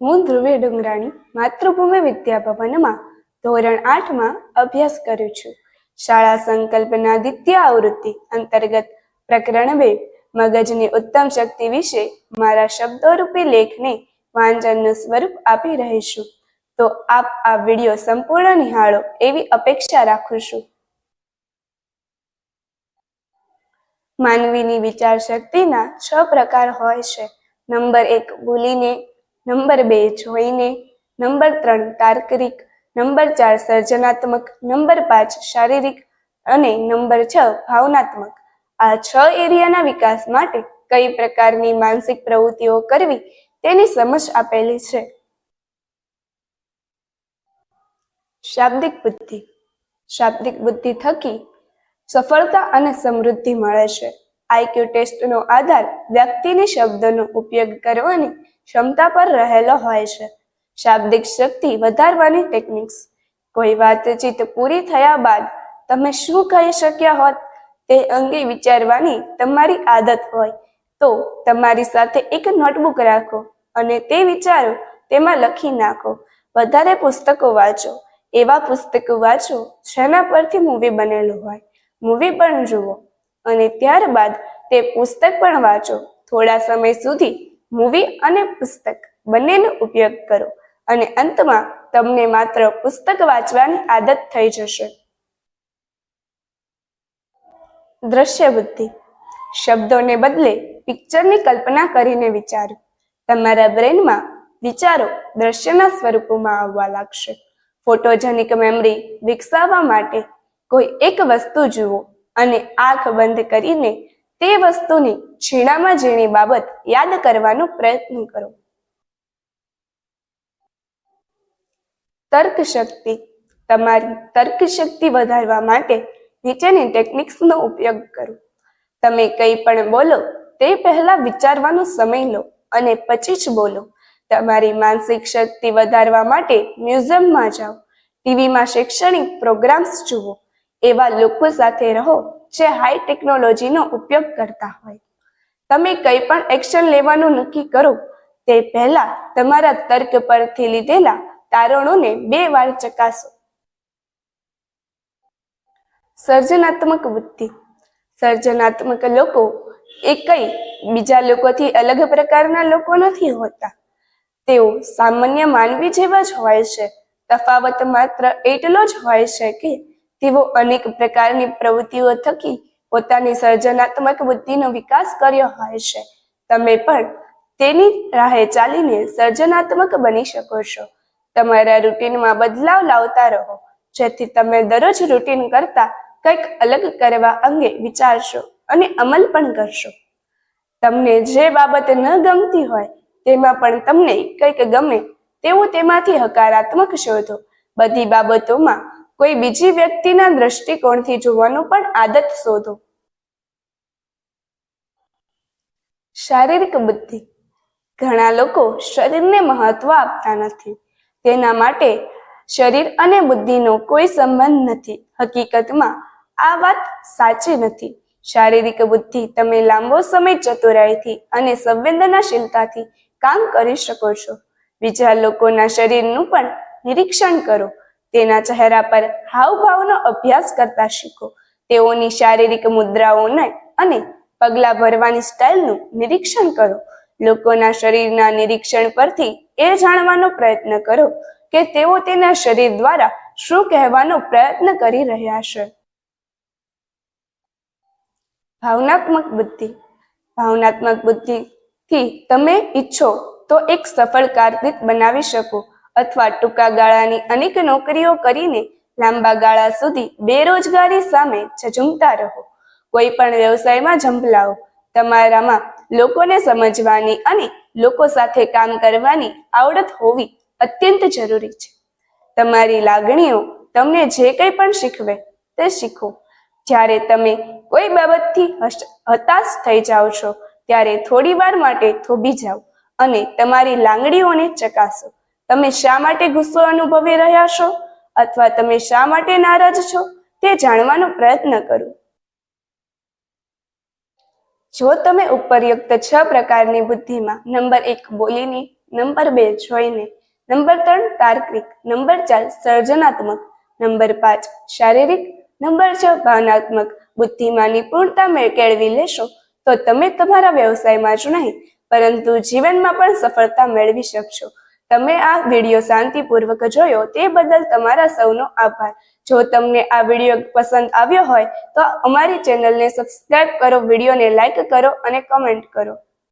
હું ધ્રુવી ડુંગરાણી માતૃભૂમિ વિદ્યાભવનમાં ધોરણ આઠમાં અભ્યાસ કરું છું. શાળા સંકલ્પના દ્વિતીય આવૃત્તિ અંતર્ગત પ્રકરણ બે, મગજની ઉત્તમ શક્તિ વિશે મારા શબ્દોરૂપી લેખને વાંચનનું સ્વરૂપ આપી રહીશું તો આપ આ વીડિયો સંપૂર્ણ નિહાળો એવી અપેક્ષા રાખું છું. માનવીની વિચાર શક્તિના છ પ્રકાર હોય છે. નંબર એક, ભૂલીને નંબર બે જોઈને નંબર ત્રણ તાર્કરિક નંબર ચાર સર્જનાત્મક, નંબર પાંચ શારીરિક અને નંબર છ ભાવનાત્મક. આ છ એરિયાના વિકાસ માટે કઈ પ્રકારની માનસિક પ્રવૃત્તિઓ કરવી તેની સમજ આપેલી છે? શાબ્દિક બુદ્ધિ. શાબ્દિક બુદ્ધિ થકી સફળતા અને સમૃદ્ધિ મળે છે. આઈક્યુ ટેસ્ટનો આધાર વ્યક્તિની શબ્દનો ઉપયોગ કરવાની ક્ષમતા પર રહેલો હોય છે. શાબ્દિક શક્તિ વધારવાની ટેકનિક્સ કોઈ વાતચીત પૂરી થયા બાદ તમે શું કહી શક્યા હોત તે અંગે વિચારવાની તમારી આદત હોય. તો તમારી સાથે એક નોટબુક રાખો અને તે વિચારો તેમાં લખી નાખો. વધારે પુસ્તકો વાંચો. એવા પુસ્તકો વાંચો જેના પરથી મૂવી બનેલું હોય. મૂવી પણ જુઓ. અને ત્યારબાદ તે પુસ્તક પણ વાંચો. થોડા સમય સુધી મૂવી અને પુસ્તક બંનેનો ઉપયોગ કરો અને અંતમાં તમને માત્ર પુસ્તક વાંચવાની આદત થઈ જશે. દ્રશ્ય બુદ્ધિ શબ્દોને બદલે પિક્ચરની કલ્પના કરીને વિચારો. તમારા બ્રેનમાં વિચારો દ્રશ્યના સ્વરૂપોમાં આવવા લાગશે. ફોટોજેનિક મેમરી વિકસાવવા માટે કોઈ એક વસ્તુ જુઓ. અને આંખ બંધ કરીને તે વસ્તુની ઝીણામાં ઝીણી બાબત યાદ કરવાનો પ્રયત્ન કરો. તર્ક શક્તિ તમારી તર્ક શક્તિ વધારવા માટે નીચેની ટેકનિક્સનો ઉપયોગ કરો. તમે કંઈ પણ બોલો, તે પહેલા વિચારવાનો સમય લો અને પછી જ બોલો. તમારી માનસિક શક્તિ વધારવા માટે મ્યુઝિયમમાં જાઓ. ટીવીમાં શૈક્ષણિક પ્રોગ્રામ્સ જુઓ. એવા લોકો સાથે રહો જે હાઈ ટેકનોલોજીનો ઉપયોગ કરતા હોય. તમે કંઈ પણ એક્શન લેવાનું નક્કી કરો, તે પહેલા તમારા તર્ક પરથી લીધેલા તારણોને બે વાર ચકાસો. સર્જનાત્મક બુદ્ધિ સર્જનાત્મક લોકો એ કઈ બીજા લોકોથી અલગ પ્રકારના લોકો નથી હોતા. તેઓ સામાન્ય માનવી જેવા જ હોય છે. તફાવત માત્ર એટલો જ હોય છે કે તેઓ અનેક પ્રકારની પ્રવૃત્તિઓ થકી પોતાની સર્જનાત્મક બુદ્ધિનો વિકાસ કર્યો હોય છે. તમે પણ તેની રાહે ચાલીને સર્જનાત્મક બની શકો છો. તમારા રૂટીનમાં બદલાવ લાવતા રહો, જેથી તમે દરરોજ રૂટીન કરતા કંઈક અલગ કરવા અંગે વિચારશો અને અમલ પણ કરશો. તમને જે બાબત ન ગમતી હોય, તેમાં પણ તમને કંઈક ગમે તેવું તેમાંથી હકારાત્મક શોધો. બધી બાબતોમાં કોઈ બીજી વ્યક્તિના દ્રષ્ટિકોણથી જોવાનું પણ આદત શોધો. શારીરિક બુદ્ધિ. ઘણા લોકો શરીરને મહત્વ આપતા નથી. તેના માટે શરીર અને બુદ્ધિનો કોઈ સંબંધ નથી. હકીકતમાં આ વાત સાચી નથી. શારીરિક બુદ્ધિ તમે લાંબો સમય ચતુરાઈથી અને સંવેદનાશીલતાથી કામ કરી શકો છો. બીજા લોકોના શરીરનું પણ નિરીક્ષણ કરો. તેના ચહેરા પર હાવભાવનો અભ્યાસ કરતા શીખો. તેઓની શારીરિક મુદ્રાઓને અને પગલા ભરવાની સ્ટાઇલનું નિરીક્ષણ કરો. લોકોના શરીરના નિરીક્ષણ પરથી એ જાણવાનો પ્રયત્ન કરો કે તેઓ તેના શરીર દ્વારા શું કહેવાનો પ્રયત્ન કરી રહ્યા છે. ભાવનાત્મક બુદ્ધિ. ભાવનાત્મક બુદ્ધિથી તમે ઈચ્છો તો એક સફળ કારકિર્દ બનાવી શકો. અથવા ટૂંકા ગાળાની અનેક નોકરીઓ કરીને લાંબા ગાળા સુધી બેરોજગારી સામે ઝઝૂમતા રહો. કોઈ પણ વ્યવસાયમાં ઝંપલાવો તમારામાં લોકોને સમજવાની અને લોકો સાથે કામ કરવાની આવડત હોવી અત્યંત જરૂરી છે. તમારી લાગણીઓ તમને જે કંઈ પણ શીખવે તે શીખો. જ્યારે તમે કોઈ બાબતથી હતાશ થઈ જાઓ છો, ત્યારે થોડી વાર માટે થોભી જાઓ અને તમારી લાગણીઓને ચકાસો. તમે શા માટે ગુસ્સો અનુભવી રહ્યા છો? અથવા તમે શા માટે નારાજ છો? તે જાણવાનો પ્રયત્ન કરો. જો તમે ઉપરયુક્ત છ પ્રકારની બુદ્ધિમાં નંબર એક બોલીની, નંબર બે જોઈને, નંબર ત્રણ તાર્કિક, નંબર ચાર સર્જનાત્મક, નંબર પાંચ શારીરિક, નંબર છ ભાવનાત્મક. બુદ્ધિમાં નિપુણતા કેળવી લેશો તો તમે તમારા વ્યવસાયમાં જ નહીં, પરંતુ જીવનમાં પણ સફળતા મેળવી શકશો. તમે આ વીડિયો શાંતિપૂર્વક જોયો તે બદલ તમારા સૌનો આભાર. જો તમને આ વીડિયો પસંદ આવ્યો હોય તો અમારી ચેનલને સબસ્ક્રાઇબ કરો, વિડીયોને લાઈક કરો અને કમેન્ટ કરો.